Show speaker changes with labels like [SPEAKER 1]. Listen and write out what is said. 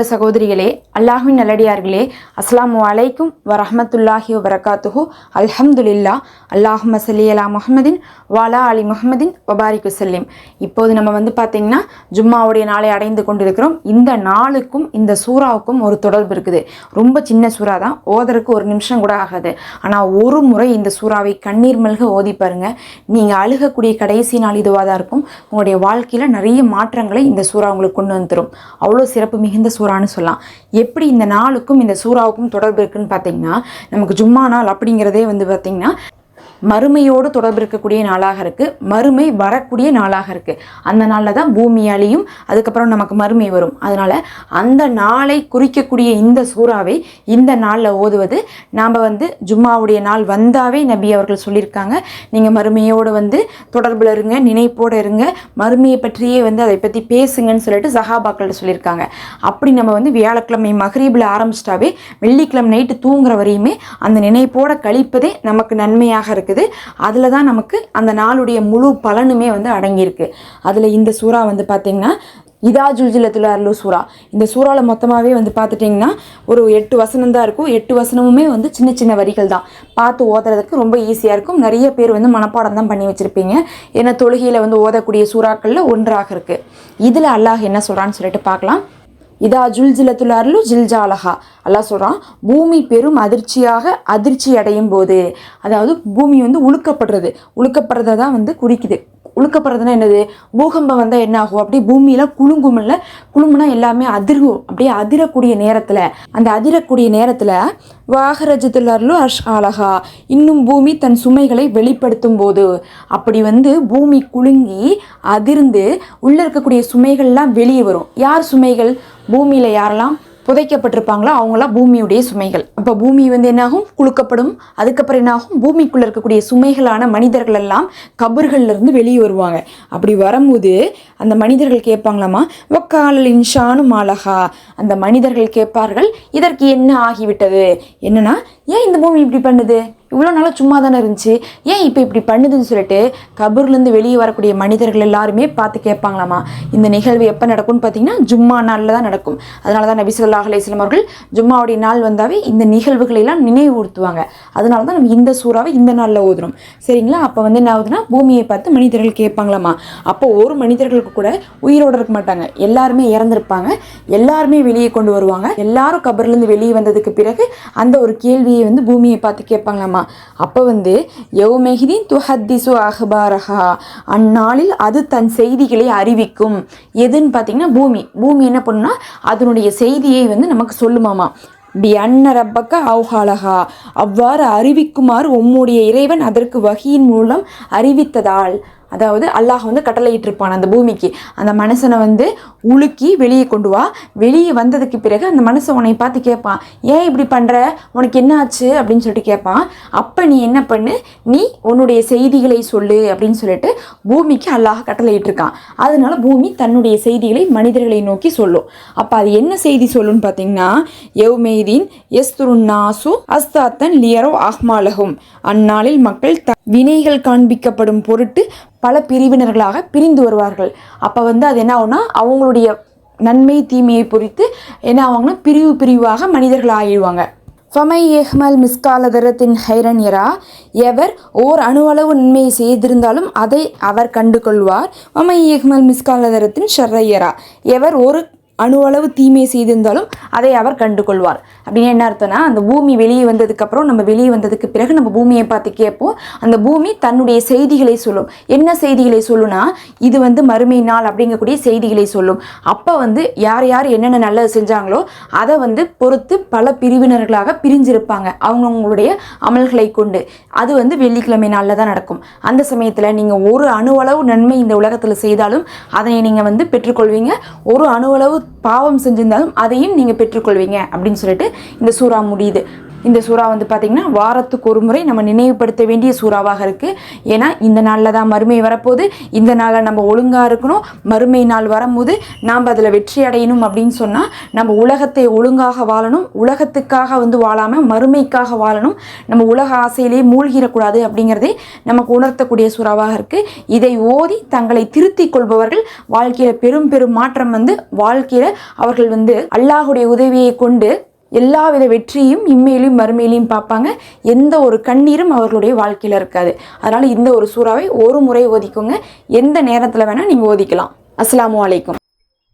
[SPEAKER 1] சகோதர சகோதரிகளே அல்லாஹின் நல்லடியார்களே அஸ்ஸலாமு அலைக்கும் வரஹ்மத்துல்லாஹி வபரகாத்துஹு அல்ஹம்துலில்லா அல்லாஹும்ம சல்லி அலா முஹமதின் வாலா அலி முஹமதின் வபாரிக் செல்லிம் இப்போது நம்ம வந்து பார்த்தீங்கன்னா ஜும்மாவுடைய நாளை அடைந்து கொண்டிருக்கிறோம் இந்த நாளுக்கும் இந்த சூறாவுக்கும் ஒரு தொடர்பு இருக்குது ரொம்ப சின்ன சூறா தான் ஓதறதுக்கு ஒரு நிமிஷம் கூட ஆகாது ஆனால் ஒரு முறை இந்த சூறாவை கண்ணீர் மல்க ஓதி பாருங்க நீங்கள் அழுகக்கூடிய கடைசி நாள் இதுவாக தான் இருக்கும் உங்களுடைய வாழ்க்கையில் நிறைய மாற்றங்களை இந்த சூறா உங்களுக்கு கொண்டு வந்துரும் அவ்வளோ சிறப்பு மிகுந்த சூறா சூறான்னு சொல்லலாம். எப்படி இந்த நாளுக்கும் இந்த சூறாவுக்கும் தொடர்பு இருக்குன்னு பார்த்தீங்கன்னா நமக்கு ஜும்மா நாள் அப்படிங்கிறதே வந்து பார்த்தீங்கன்னா மறுமையோடு தொடர்பு இருக்கக்கூடிய நாளாக இருக்குது மறுமை வரக்கூடிய நாளாக இருக்குது அந்த நாளில் தான் பூமி அழியும். அதுக்கப்புறம் நமக்கு மறுமை வரும். அதனால் அந்த நாளை குறிக்கக்கூடிய இந்த சூறாவை இந்த நாளில் ஓதுவது நாம் வந்து ஜும்மாவுடைய நாள் வந்தாவே நபி அவர்கள் சொல்லியிருக்காங்க. நீங்கள் மறுமையோடு வந்து தொடர்பில் இருங்க நினைப்போடு இருங்க. மறுமையை பற்றியே வந்து அதை பற்றி பேசுங்கன்னு சொல்லிட்டு சஹாபாக்கள்கிட்ட சொல்லியிருக்காங்க. அப்படி நம்ம வந்து வியாழக்கிழமை மகரீபில் ஆரம்பிச்சிட்டாவே வெள்ளிக்கிழமை நைட்டு தூங்குற வரையுமே அந்த நினைப்போட கழிப்பதே நமக்கு நன்மையாக இருக்குது இருக்குது. அதில் தான் நமக்கு அந்த நாளுடைய முழு பலனுமே வந்து அடங்கியிருக்கு. அதில் இந்த சூறா வந்து பார்த்திங்கன்னா இதா ஜுல்ஜிலத்துல அருளு சூறா. இந்த சூறாவில் மொத்தமாகவே வந்து பார்த்துட்டிங்கன்னா ஒரு எட்டு வசனம் தான் இருக்கும். எட்டு வசனமுமே வந்து சின்ன சின்ன வரிகள் தான். பார்த்து ஓதுறதுக்கு ரொம்ப ஈஸியாக இருக்கும். நிறைய பேர் வந்து மனப்பாடம் தான் பண்ணி வச்சுருப்பீங்க. ஏன்னா தொழுகையில் வந்து ஓதக்கூடிய சூறாக்களில் ஒன்றாக இருக்குது இதில் அல்லாஹ் என்ன சொல்கிறான்னு சொல்லிட்டு பார்க்கலாம் இதா ஜுல்ஜிலத்துல அருளு ஜில்ஜாலஹா. அல்லா சொல்கிறான் பூமி பெரும் அதிர்ச்சியாக அதிர்ச்சி அடையும் போது அதாவது பூமி வந்து உழுக்கப்படுறது. உழுக்கப்படுறதை தான் வந்து குறிக்குது. உழுக்கப்படுறதுனா என்னது? பூகம்பம் வந்தால் என்ன ஆகும்? அப்படியே பூமியில் குலுங்குமில்ல குலுங்குனா எல்லாமே அதிர்வும். அப்படியே அதிரக்கூடிய நேரத்தில் அந்த அதிரக்கூடிய நேரத்தில் வாகரஜத்துலர்லு அஷ் அழகா இன்னும் பூமி தன் சுமைகளை வெளிப்படுத்தும் போது அப்படி வந்து பூமி குலுங்கி அதிர்ந்து உள்ளே இருக்கக்கூடிய சுமைகள்லாம் வெளியே வரும். யார் சுமைகள்? பூமியில் யாரெல்லாம்? புதைக்கப்பட்டிருப்பாங்களோ அவங்களாம் பூமியுடைய சுமைகள். அப்போ பூமி வந்து என்னாகும்? குலுக்கப்படும். அதுக்கப்புறம் என்னாகும்? பூமிக்குள்ளே இருக்கக்கூடிய சுமைகளான மனிதர்கள் எல்லாம் கபர்கள்லேருந்து வெளியே வருவாங்க. அப்படி வரும்போது அந்த மனிதர்கள் கேட்பாங்களாமா வக்காலல் இன்ஷானு மாலகா அந்த மனிதர்கள் கேட்பார்கள் இதற்கு என்ன ஆகிவிட்டது? என்னன்னா ஏன் இந்த பூமி இப்படி பண்ணுது? இவ்வளோ நாளாக சும்மா தானே இருந்துச்சு? ஏன் இப்போ இப்படி பண்ணுதுன்னு சொல்லிட்டு கபூர்லேருந்து வெளியே வரக்கூடிய மனிதர்கள் எல்லாருமே பார்த்து கேட்பாங்களாமா? இந்த நிகழ்வு எப்போ நடக்கும்னு பார்த்தீங்கன்னா ஜும்மா நாளில் தான் நடக்கும். அதனால தான் நபிசுல்லா ஸல்லல்லாஹு அவர்கள் ஜும்மாவுடைய நாள் வந்தாவே இந்த நிகழ்வுகளை எல்லாம் நினைவுறுத்துவாங்க அதனால தான் நம்ம இந்த சூறாவை இந்த நாளில் ஓதுறோம். சரிங்களா? அப்போ வந்து என்ன ஆகுதுன்னா பூமியை பார்த்து மனிதர்கள் கேட்பாங்களாமா? அப்போ ஒரு மனிதர்களுக்கு கூட உயிரோடு இருக்க மாட்டாங்க. எல்லாருமே இறந்துருப்பாங்க. எல்லாருமே வெளியே கொண்டு வருவாங்க. எல்லாரும் கபர்லேருந்து வெளியே வந்ததுக்கு பிறகு அந்த ஒரு கேள்வியை வந்து பூமியை பார்த்து கேட்பாங்களாமா? அப்போ வந்து யௌமெஹிதின் துஹத்திசு அஹ்பாரஹா அந்நாளில் அது தன் செய்திகளை அறிவிக்கும். எதுன்னு பார்த்தீங்கன்னா பூமி. பூமி என்ன பண்ணுன்னா அதனுடைய செய்தியை வந்து நமக்கு சொல்லுமாமா. பி அன்ன ரப்பக்க அவுஹாலஹா அவ்வாறு அறிவிக்குமாறு உம்முடைய இறைவன் அதற்கு வகியின் மூலம் அறிவித்ததால். அதாவது அல்லாஹ் வந்து கட்டளையிட்டிருப்பான் அந்த பூமிக்கு. அந்த மனுஷனை வந்து உலுக்கி வெளியே கொண்டு வா. வெளியே வந்ததுக்கு பிறகு அந்த மனுஷன் உன்னை பார்த்து கேட்பான் ஏன் இப்படி பண்ணுற உனக்கு என்ன ஆச்சு? அப்படின்னு சொல்லிட்டு கேட்பான். அப்போ நீ என்ன பண்ணு? நீ உன்னுடைய செய்திகளை சொல்லு அப்படின்னு சொல்லிட்டு பூமிக்கு அல்லாஹ் கட்டளையிட்டிருக்கான் அதனால பூமி தன்னுடைய செய்திகளை மனிதர்களை நோக்கி சொல்லும். அப்போ அது என்ன செய்தி சொல்லுன்னு பார்த்தீங்கன்னா எவ்மெய்தீன் எஸ்துருன்னாசு அஸ்தாத்தன் லியரோ அஹ்மாலகும் அந்நாளில் மக்கள் த வினைகள் காண்பிக்கப்படும் பொருட்டு பல பிரிவினர்களாக பிரிந்து வருவார்கள். அப்போ வந்து அது என்ன ஆகும்னா அவங்களுடைய நன்மை தீமையை பொறித்து என்ன ஆவாங்கன்னா பிரிவு பிரிவாக மனிதர்கள் ஆகிடுவாங்க. ஃபமை எஹ்மல் மிஸ்காலதரத்தின் ஹைரன்யரா எவர் ஓர் அணுவளவு நன்மையை செய்திருந்தாலும் அதை அவர் கண்டு கொள்வார் ஃபமை எஹ்மல் மிஸ்காலதரத்தின் ஷர்ரையரா எவர் ஒரு அணுவளவு தீமை செய்திருந்தாலும் அதை அவர் கண்டு கொள்வார் அப்படின்னு என்ன அர்த்தம்னா அந்த பூமி வெளியே வந்ததுக்கப்புறம் நம்ம வெளியே வந்ததுக்கு பிறகு நம்ம பூமியை பார்த்து கேட்போம். அந்த பூமி தன்னுடைய செய்திகளை சொல்லும். என்ன செய்திகளை சொல்லுனா இது வந்து மறுமை நாள் அப்படிங்கக்கூடிய செய்திகளை சொல்லும். அப்போ வந்து யார் யார் என்னென்ன நல்லது செஞ்சாங்களோ அதை வந்து பொறுத்து பல பிரிவினர்களாக பிரிஞ்சிருப்பாங்க. அவங்கவுங்களுடைய அமல்களை கொண்டு. அது வந்து வெள்ளிக்கிழமை நாளில் தான் நடக்கும். அந்த சமயத்தில் நீங்கள் ஒரு அணுவளவு நன்மை இந்த உலகத்தில் செய்தாலும் அதை நீங்கள் வந்து பெற்றுக்கொள்வீங்க. ஒரு அணுவளவு பாவம் செஞ்சிருந்தாலும் அதையும் நீங்கள் பெற்றுக்கொள்வீங்க அப்படின்னு சொல்லிட்டு இந்த சூறா முடியுது. இந்த சூறா வந்து பார்த்திங்கன்னா வாரத்துக்கு ஒரு முறை நம்ம நினைவுபடுத்த வேண்டிய சூறாவாக இருக்குது ஏன்னா இந்த நாளில் தான் மறுமை வரப்போது இந்த நாளில் நம்ம ஒழுங்காக இருக்கணும். மறுமை நாள் வரும்போது நாம் அதில் வெற்றி அடையணும் அப்படின்னு சொன்னால் நம்ம உலகத்தை ஒழுங்காக வாழணும். உலகத்துக்காக வந்து வாழாமல் மறுமைக்காக வாழணும். நம்ம உலக ஆசையிலே மூழ்கிடக்கூடாது அப்படிங்கிறதே நமக்கு உணர்த்தக்கூடிய சூறாவாக இருக்குது இதை ஓதி தங்களை திருத்திக் கொள்பவர்கள் வாழ்க்கையில் பெரும் பெரும் மாற்றம் வந்து வாழ்க்கையில் அவர்கள் வந்து அல்லாஹுடைய உதவியை கொண்டு எல்லாவித வெற்றியும் இம்மையிலும் மறுமையிலையும் பார்ப்பாங்க. எந்த ஒரு கண்ணீரும் அவர்களுடைய வாழ்க்கையில் இருக்காது. அதனால் இந்த ஒரு சூறாவை ஒரு முறை ஓதிக்கோங்க. எந்த நேரத்தில் வேணால் நீங்கள் ஓதிக்கலாம். அஸ்லாம் அலைக்கும்.